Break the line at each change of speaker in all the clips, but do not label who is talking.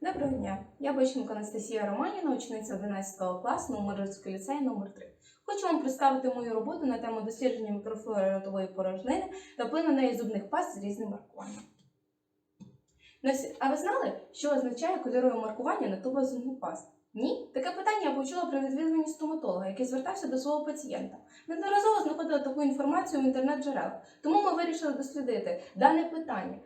Доброго дня, я Боченко Анастасія Романіна, учениця 11 класу Номерського ліцею номер 3 Хочу вам представити мою роботу на тему дослідження мікрофлори ротової порожнини та впливу на неї зубних паст з різним маркуванням. Ну, А ви знали, що означає кольорове маркування на тубах зубних паст? Ні? Таке питання я почула при відвідуванні стоматолога, який звертався до свого пацієнта. Неодноразово знаходила таку інформацію в інтернет-джерелах, тому ми вирішили дослідити дане питання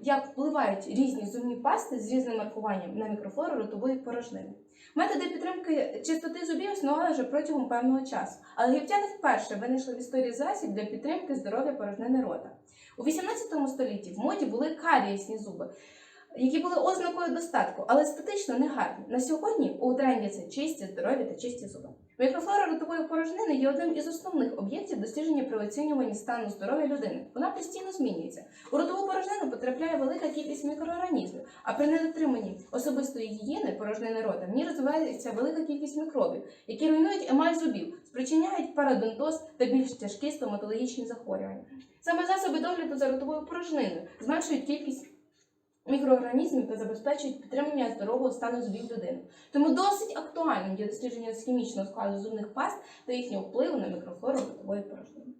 як впливають різні зубні пасти з різним маркуванням на мікрофлору ротової порожнини. Методи підтримки чистоти зубів існували вже протягом певного часу, але єгиптяни вперше винайшли в історії засіб для підтримки здоров'я порожнини рота. У 18 столітті в моді були карієсні зуби, які були ознакою достатку, але естетично не гарні. На сьогодні у це чисті, здорові та чисті зуби. Мікрофлора ротової порожнини є одним із основних об'єктів дослідження при оцінюванні стану здоров'я людини. Вона постійно змінюється. У ротову порожнину потрапляє велика кількість мікроорганізмів, а при недотриманні особистої гігієни порожнини рота в ній розвивається велика кількість мікробів, які руйнують емаль зубів, спричиняють парадонтоз та більш тяжкі стоматологічні захворювання. Саме засоби догляду за ротовою порожниною зменшують кількість мікроорганізмів та забезпечують підтримання здорового стану зубів людини. Тому досить актуальним є дослідження з хімічного складу зубних паст та їхнього впливу на мікрофлору ротової порожнини.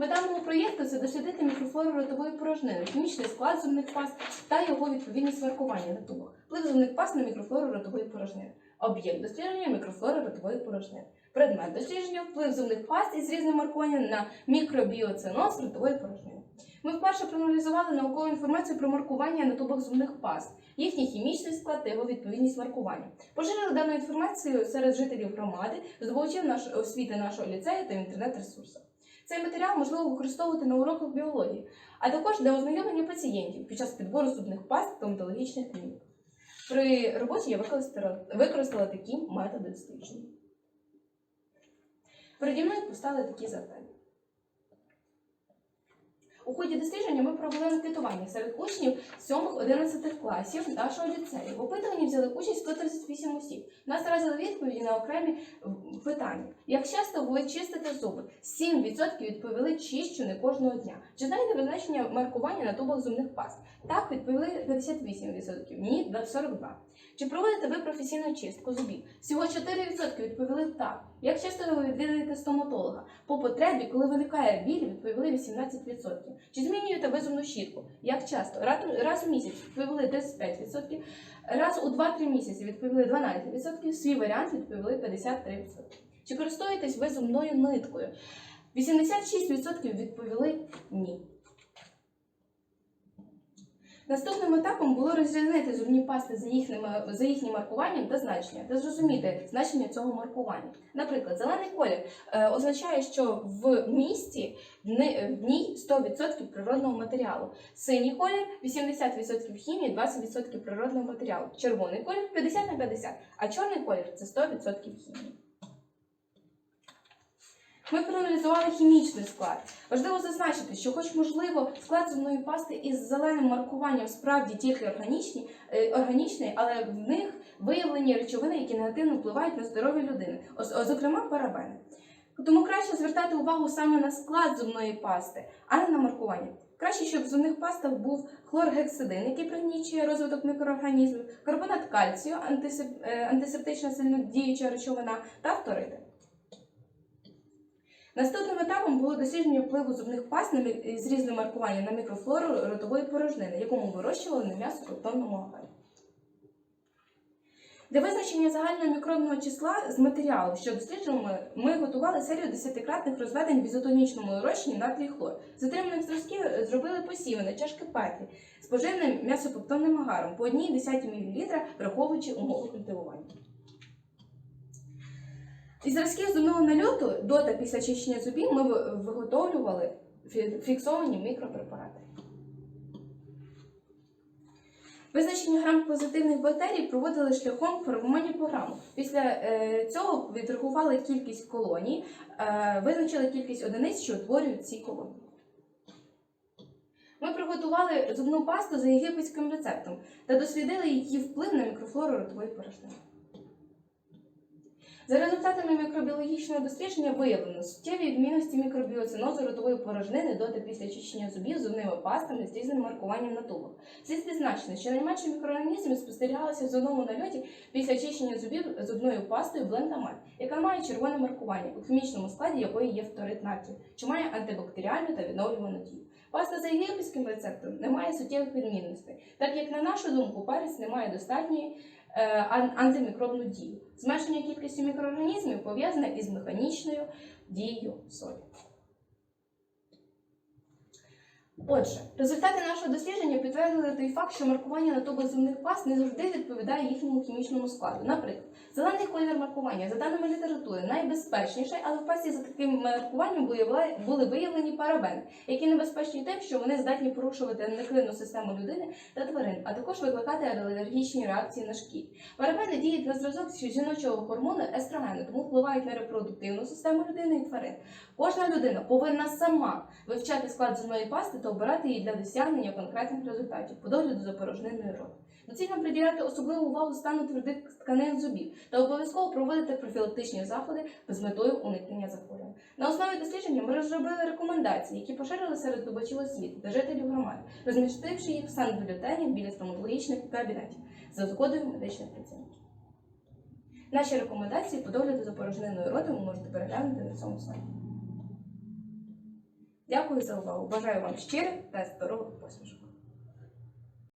Мета мого проєкту це дослідити мікрофлору ротової порожнини, хімічний склад зубних паст та його відповідність маркування на тубах, вплив зубних паст на мікрофлору ротової порожнини, об'єкт дослідження мікрофлори ротової порожнини, предмет дослідження вплив зубних паст із різним маркуванням на мікробіоциноз ротової порожнини. Ми вперше проаналізували наукову інформацію про маркування на тубах зубних паст, їхній хімічний склад та його відповідність маркуванню. Поширили дану інформацію серед жителів громади, здобувачів нашої освіти нашого ліцею та в інтернет-ресурсах. Цей матеріал можливо використовувати на уроках біології, а також для ознайомлення пацієнтів під час підбору зубних паст в стоматологічних клініках. При роботі я використала, використала такі методи дослідження. Переді мною постали такі завдання. У ході дослідження ми провели анкетування серед учнів 7-11 класів нашого ліцею. В опитуванні взяли участь 138 осіб. Нас разили відповіді на окремі питання. Як часто ви чистите зуби? 7% відповіли чищу не кожного дня. Чи знаєте ви значення маркування на тубах зубних паст? Так, відповіли 58%, ні 42%. Чи проводите ви професійну чистку зубів? Всього 4% відповіли так. Як часто ви відвідуєте стоматолога? По потребі, коли виникає біль, відповіли 18%. Чи змінюєте ви щітку? Як часто? Раз, раз в місяць відповіли 35%, раз у 2-3 місяці відповіли 12%, свій варіант відповіли 53%. Чи користуєтесь ви зубною ниткою? 86% відповіли ні. Наступним етапом було розрізнити зубні пасти за їхнім, за їхнім маркуванням та значення, та зрозуміти значення цього маркування. Наприклад, зелений колір е, означає, що в місті в в ній 100% природного матеріалу. Синій колір 80% хімії, 20% природного матеріалу. Червоний колір 50 на 50, а чорний колір це 100% хімії. Ми проаналізували хімічний склад. Важливо зазначити, що, хоч можливо, склад зубної пасти із зеленим маркуванням справді тільки органічні, е, органічний, але в них виявлені речовини, які негативно впливають на здоров'я людини, зокрема парабени. Тому краще звертати увагу саме на склад зубної пасти, а не на маркування. Краще, щоб в зубних пастах був хлоргексидин, який пригнічує розвиток мікроорганізмів, карбонат кальцію, е, антисептична сильнодіюча речовина та фториди. Наступним етапом було дослідження впливу зубних паст з різним маркуванням на мікрофлору ротової порожнини, яку ми вирощували на м'ясокоптонному агарі. Для визначення загального мікробного числа з матеріалу, що досліджуємо, ми готували серію десятикратних розведень в ізотонічному розчині натрій хлор. З отриманих зразків е, зробили посіви на чашки петлі з поживним м'ясокоптонним агаром по 1,10 мл, враховуючи умови культивування. Із зразків зубного нальоту до та після чищення зубів ми виготовлювали фіксовані мікропрепарати. Визначення грам позитивних бактерій проводили шляхом формування програми. Після е, цього відрахували кількість колоній, е, визначили кількість одиниць, що утворюють ці колонії. Ми приготували зубну пасту за єгипетським рецептом та дослідили її вплив на мікрофлору ротової порожнини. За результатами мікробіологічного дослідження виявлено суттєві відмінності мікробіоцинозу ротової порожнини до та після чищення зубів зубними пастами з різним маркуванням на тубах. Слід відзначити, що найменше мікроорганізмів спостерігалося в зубному нальоті після чищення зубів зубною пастою Блендамаль, яка має червоне маркування, у хімічному складі якої є фторид натрію, що має антибактеріальну та відновлювану дію. Паста за єгипетським рецептом не має суттєвих відмінностей, так як, на нашу думку, перець не має достатньої антимікробну дію. Зменшення кількості мікроорганізмів пов'язане із механічною дією солі. Отже, результати нашого дослідження підтвердили той факт, що маркування на зубних паст не завжди відповідає їхньому хімічному складу. Наприклад, зелений колір маркування, за даними літератури, найбезпечніший, але в пасті за таким маркуванням були, виявлені парабени, які небезпечні тим, що вони здатні порушувати ендокринну систему людини та тварин, а також викликати алергічні реакції на шкірі. Парабени діють на зразок жіночого гормону естрогену, тому впливають на репродуктивну систему людини і тварин. Кожна людина повинна сама вивчати склад зубної пасти та обирати її для досягнення конкретних результатів по догляду за порожниною роту. Доцільно приділяти особливу увагу стану твердих тканин зубів та обов'язково проводити профілактичні заходи з метою уникнення захворювань. На основі дослідження ми розробили рекомендації, які поширили серед зубачів освіти та жителів громади, розмістивши їх в санбюлетенях біля стоматологічних кабінетів за згодою медичних працівників. Наші рекомендації по догляду за порожниною роти ви можете переглянути на цьому сайті. Дякую за увагу. Бажаю вам щирих та здорових посмішок.